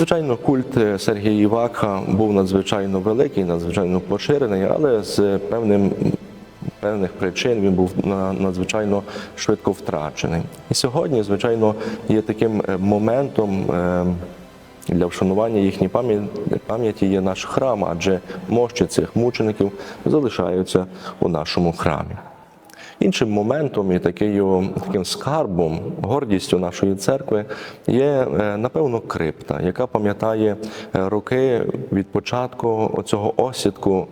Звичайно, культ е, Сергія Івака був надзвичайно великий, надзвичайно поширений, але з певним певних причин він був на- надзвичайно швидко втрачений. І сьогодні, звичайно, є таким е, моментом. е, Для вшанування їхньої пам'я- пам'яті є наш храм, адже мощі цих мучеників залишаються у нашому храмі. Іншим моментом і такою, таким скарбом, гордістю нашої церкви є, е, напевно, крипта, яка пам'ятає е, роки від початку цього осідку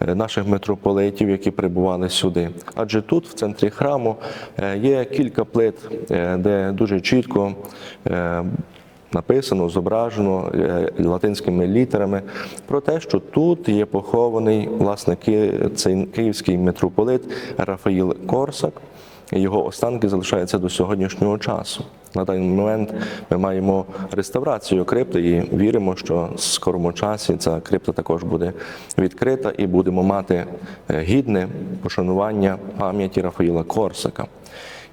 е, наших митрополитів, які прибували сюди. Адже тут, в центрі храму, є кілька плит, де дуже чітко. Написано, зображено е, латинськими літерами про те, що тут є похований власне цей київський митрополит Рафаїл Корсак. Його останки залишаються до сьогоднішнього часу. На даний момент ми маємо реставрацію крипти і віримо, що в скорому часі ця крипта також буде відкрита і будемо мати е, гідне пошанування пам'яті Рафаїла Корсака.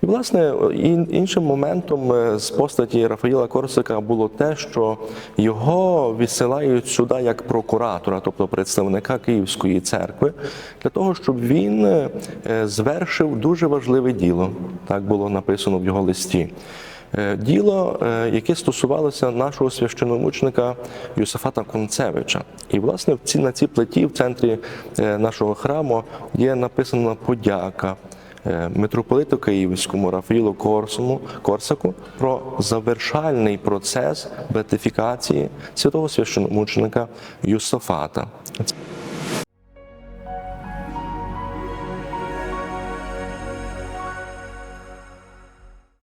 І, власне, іншим моментом е, з постаті Рафаїла Корсака було те, що його відсилають сюди як прокуратора, тобто представника Київської церкви, для того, щоб він е, звершив дуже важливе діло. Так було написано в його листі. Е, Діло, яке стосувалося нашого священомучника Юсафата Концевича. І, власне, в ці, на цій плиті в центрі нашого храму є написана подяка митрополиту Київському Рафаїлу Корсому, Корсаку про завершальний процес бетифікації святого священомученика Юсафата.